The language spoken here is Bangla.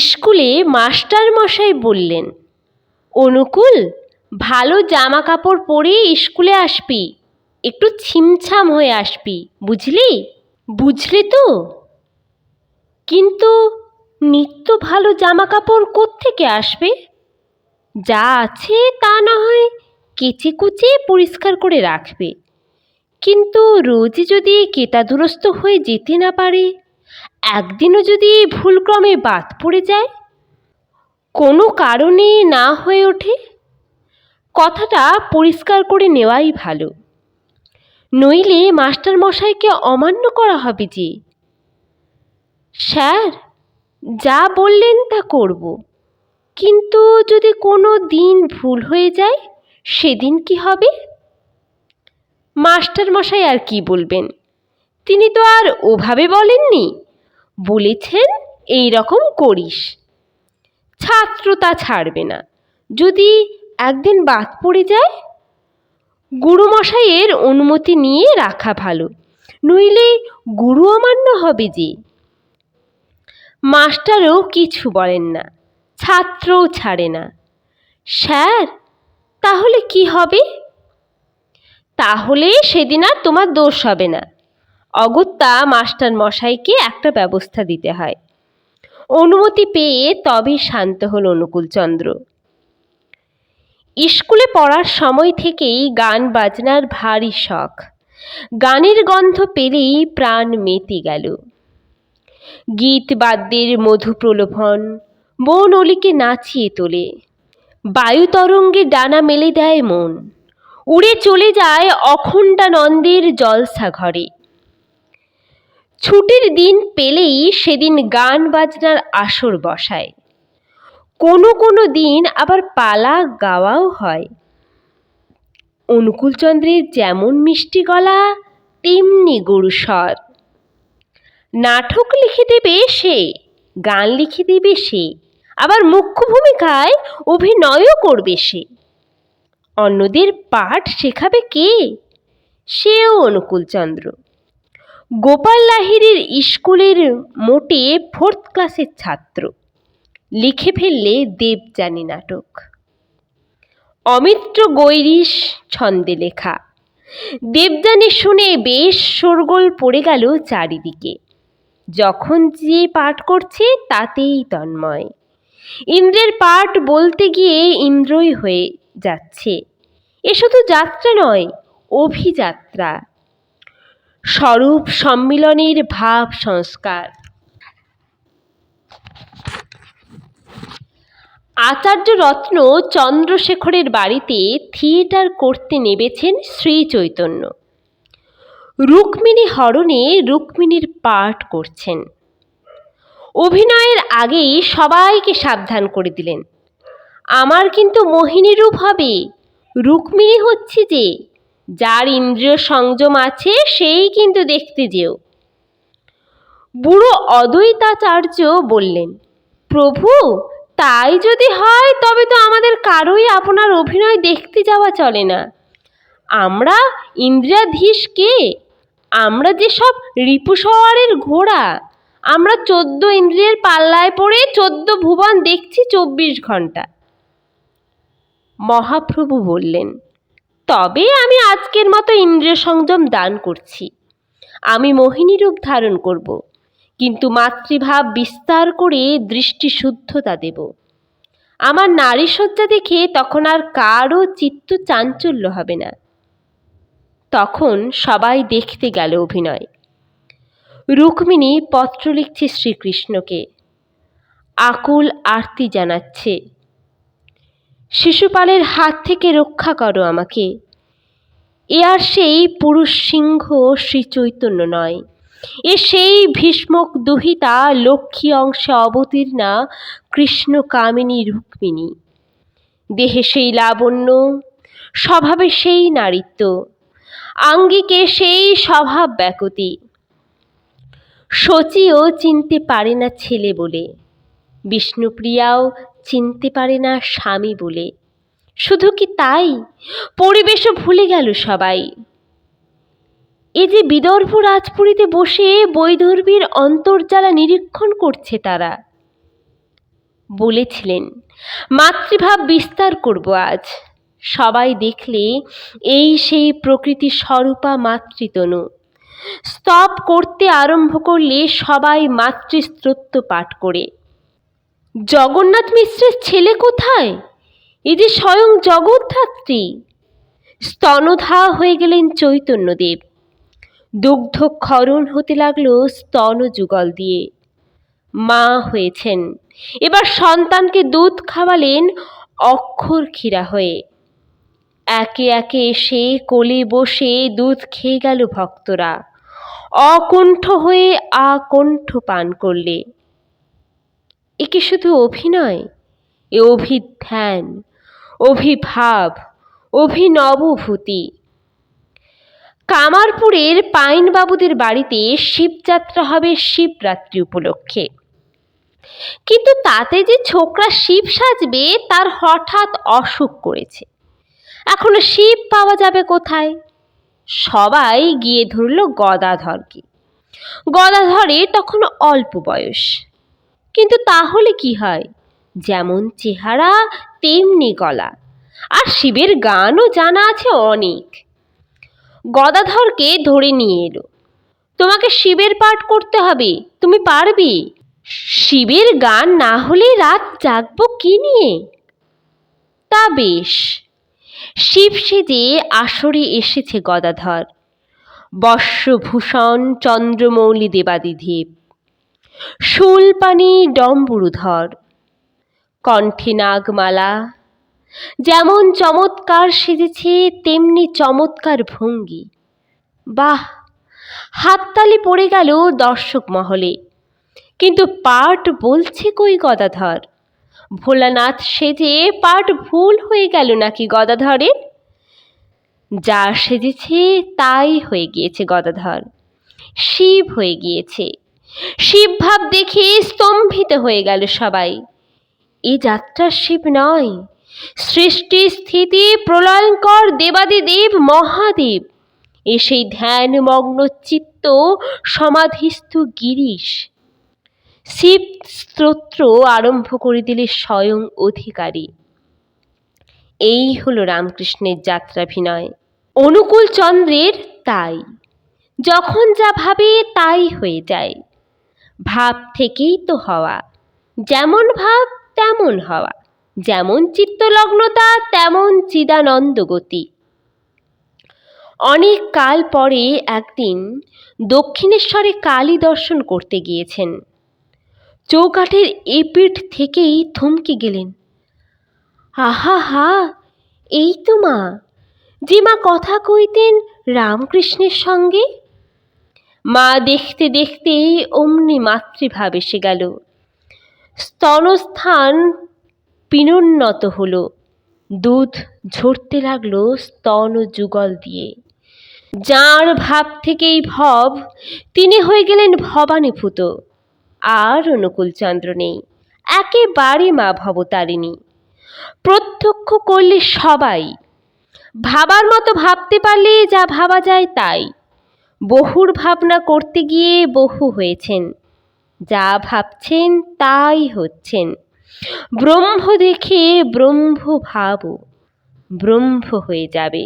স্কুলে মাস্টার মশাই বললেন অনুকূল ভালো জামা কাপড় পরে স্কুলে আসবি। একটু ছিমছাম হয়ে আসবি, বুঝলি? বুঝলি তো? কিন্তু নিত্য ভালো জামা কাপড় কোত্থেকে আসবে? যা আছে তা না হয় কেচে কুচে পরিষ্কার করে রাখবে। কিন্তু রোজ যদি কেতাদুরস্ত হয়ে যেতে না পারে, একদিনও যদি ভুলক্রমে বাদ পড়ে যায়, কোনো কারণে না হয়ে ওঠে? কথাটা পরিষ্কার করে নেওয়াই ভালো। নইলে মাস্টার মশাইকে অমান্য করা হবে যে। স্যার, যা বললেন তা করব। কিন্তু যদি কোনো দিন ভুল হয়ে যায়, সেদিন কি হবে? মাস্টার মশাই আর কি বলবেন? তিনি তো আর ওভাবে বলেননি। বলেছেন, এই রকম করিস। ছাত্র তা ছাড়বে না। যদি একদিন বাদ পড়ে যায় গুরুমশাইয়ের অনুমতি নিয়ে রাখা ভালো। নইলে গুরু অমান্য হবে যে। মাস্টারও কিছু বলেন না, ছাত্রও ছাড়ে না। স্যার, তাহলে কি হবে? তাহলে সেদিন আর তোমার দোষ হবে না। অগত্যা মাস্টার মশাইকে একটা ব্যবস্থা দিতে হয়। অনুমতি পেয়ে তবে শান্ত হল অনুকূলচন্দ্র। স্কুলে পড়ার সময় থেকেই গান বাজনার ভারী শখ। গানের গন্ধ পেলেই প্রাণ মেতে গেল। গীত বাদ্যের মধু প্রলোভন বন অলিকে নাচিয়ে তোলে। বায়ু তরঙ্গে ডানা মেলে দেয় মন। উড়ে চলে যায় অখণ্ডানন্দের জলসা ঘরে ছুটির দিন পেলেই সেদিন গান বাজনার আসর বসায়। কোনো কোনো দিন আবার পালা গাওয়াও হয়। অনুকূলচন্দ্রের যেমন মিষ্টি গলা, তেমনি গরু স্বর। নাটক লিখে দেবে সে, গান লিখে দেবে সে, আবার মুখ্য ভূমিকায় অভিনয়ও করবে সে। অন্যদের পাঠ শেখাবে কে? সেও অনুকূলচন্দ্র। গোপাল লাহিড়ির স্কুলের মোটে ফোর্থ ক্লাসের ছাত্র। লিখে ফেললে দেবযানী নাটক। অমিত্র গৈরিশ ছন্দে লেখা। দেবযানী শুনে বেশ শোরগোল পড়ে গেল চারিদিকে। যখন যে পাঠ করছে তাতেই তন্ময়। ইন্দ্রের পাঠ বলতে গিয়ে ইন্দ্রই হয়ে যাচ্ছে। এ শুধু যাত্রা নয়, অভিযাত্রা। স্বরূপ সম্মিলনের ভাব সংস্কার। আচার্য রত্ন চন্দ্রশেখরের বাড়িতে থিয়েটার করতে নেবেছেন শ্রী চৈতন্য। রুক্মিণী হরণে রুক্মিণীর পাঠ করছেন। অভিনয়ের আগেই সবাইকে সাবধান করে দিলেন। আমার কিন্তু মোহিনী রূপ হবে। রুক্মিণী হচ্ছে যে, যার ইন্দ্রিয় সংযম আছে সেই কিন্তু দেখতে যেও। বুড়ো অদ্বৈতাচার্য বললেন, প্রভু তাই যদি হয়, তবে তো আমাদের কারোই আপনার অভিনয় দেখতে যাওয়া চলে না। আমরা ইন্দ্রিয়াধীশ কে? আমরা যেসব রিপুসওয়ারের ঘোড়া। আমরা চোদ্দ ইন্দ্রিয়ের পাল্লায় পড়ে চোদ্দ ভুবন দেখছি চব্বিশ ঘণ্টা মহাপ্রভু বললেন, তবে আমি আজকের মতো ইন্দ্রিয় সংযম দান করছি। আমি মোহিনী রূপ ধারণ করব। কিন্তু মাতৃভাব বিস্তার করে দৃষ্টি শুদ্ধতা দেব। আমার নারী সজ্জা দেখে তখন আর কারও চিত্ত চাঞ্চল্য হবে না। তখন সবাই দেখতে গেল অভিনয়। রুক্মিণী পত্র লিখছে শ্রীকৃষ্ণকে। আকুল আরতি জানাচ্ছে। শিশুপালের হাত থেকে রক্ষা করো আমাকে। এ আর সেই পুরুষ সিংহ শ্রী চৈতন্য নয়। এ সেই ভীষ্মক দুহিতা লক্ষ্মী অংশে অবতীর্ণা কৃষ্ণ কামিনী রুক্মিণী। দেহে সেই লাবণ্য, স্বভাবে সেই নারীত্ব, আঙ্গিকে সেই স্বভাব ব্যাকতি। শচীও চিনতে পারে না ছেলে বলে, বিষ্ণুপ্রিয়াও চিনতে পারে না স্বামী বলে। শুধু কি তাই? পরিবেশও ভুলে গেল সবাই। এ যে বিদর্ভ রাজপুরীতে বসে বৈদর্ভীর অন্তর্জালা নিরীক্ষণ করছে তারা। বলেছিলেন, মাতৃভাব বিস্তার করব আজ। সবাই দেখলে এই সেই প্রকৃতি স্বরূপা মাতৃতনু। স্তব করতে আরম্ভ করলে সবাই মাতৃস্তোত্র পাঠ করে। জগন্নাথ মিশ্রের ছেলে কোথায়? এ যে স্বয়ং জগদ্ধাত্রী। স্তনধা হয়ে গেলেন চৈতন্যদেব। দুগ্ধ ক্ষরণ হতে লাগল স্তন যুগল দিয়ে। মা হয়েছেন। এবার সন্তানকে দুধ খাওয়ালেন অক্ষর ক্ষীরা হয়ে। একে একে এসে কোলে বসে দুধ খেয়ে গেল ভক্তরা। অকুণ্ঠ হয়ে আকণ্ঠ পান করলে। এ কি শুধু অভিনয়? এ অভিধ্যান, অভিভাব, অভিনবভূতি। কামারপুরের পাইনবাবুদের বাড়িতে শিবযাত্রা হবে শিবরাত্রি উপলক্ষে। কিন্তু তাতে যে ছোকরা শিব সাজবে, তার হঠাৎ অসুখ করেছে। এখন শিব পাওয়া যাবে কোথায়? সবাই গিয়ে ধরল গদাধরকে। গদাধরে তখন অল্প বয়স। কিন্তু তাহলে কি হয়? যেমন চেহারা, তেমনি গলা। আর শিবের গানও জানা আছে অনেক। গদাধরকে ধরে নিয়ে এলো। তোমাকে শিবের পাঠ করতে হবে, তুমি পারবে? শিবের গান না হলে রাত জাগব কি নিয়ে? তা বেশ। শিব সেজে আসরে এসেছে গদাধর। বর্ষভূষণ চন্দ্রমৌলি দেবাদিদেব। শুলপানি ডম্বুরুধর। কণ্ঠে নাগমালা যেমন চমৎকার সেজেছে, তেমনি চমৎকার ভঙ্গি। বাহ, হাততালি পড়ে গেল দর্শক মহলে। কিন্তু পাঠ বলছে কই গদাধর? ভোলানাথ সেজে পাঠ ভুল হয়ে গেল নাকি গদাধরের? যা সেজেছে তাই হয়ে গিয়েছে গদাধর। শিব হয়ে গিয়েছে। শিব ভাব দেখে স্তম্ভিত হয়ে গেল সবাই। এ যাত্রা শিব নয় সৃষ্টি স্থিতি প্রলয়ঙ্কর দেবাদিদেব মহাদেব। এ সেই ধ্যানমগ্ন চিত্ত সমাধিস্থ গিরিশ। শিব স্তোত্র আরম্ভ করে দিলে স্বয়ং অধিকারী। এই হলো রামকৃষ্ণের যাত্রাভিনয়। অনুকূল চন্দ্রের তাই। যখন যা ভাবে তাই হয়ে যায়। ভাব থেকেই তো হওয়া। যেমন ভাব তেমন হওয়া। যেমন চিত্তলগ্নতা, তেমন চিদানন্দ গতি অনেক কাল পরে একদিন দক্ষিণেশ্বরে কালী দর্শন করতে গিয়েছেন। চৌকাঠের এপিঠ থেকেই থমকে গেলেন। আহা হা, এই তো মা, যে মা কথা কইতেন রামকৃষ্ণের সঙ্গে? মা দেখতে দেখতে অমনি মাতৃভাব এসে গেল। স্তনস্থান পিনোন্নত হলো। দুধ ঝরতে লাগল স্তন যুগল দিয়ে। যাঁর ভাব থেকেই ভব, তিনি হয়ে গেলেন ভবানীভূত। আর অনুকূলচন্দ্র নেই। একেবারে মা ভবতারিণী। প্রত্যক্ষ করলে সবাই। ভাবার মতো ভাবতে পারলে যা ভাবা যায় তাই। বহুর ভাবনা করতে গিয়ে বহু হয়েছেন। যা ভাবছেন তাই হচ্ছেন। ব্রহ্ম দেখে ব্রহ্ম ভাব ব্রহ্ম হয়ে যাবে।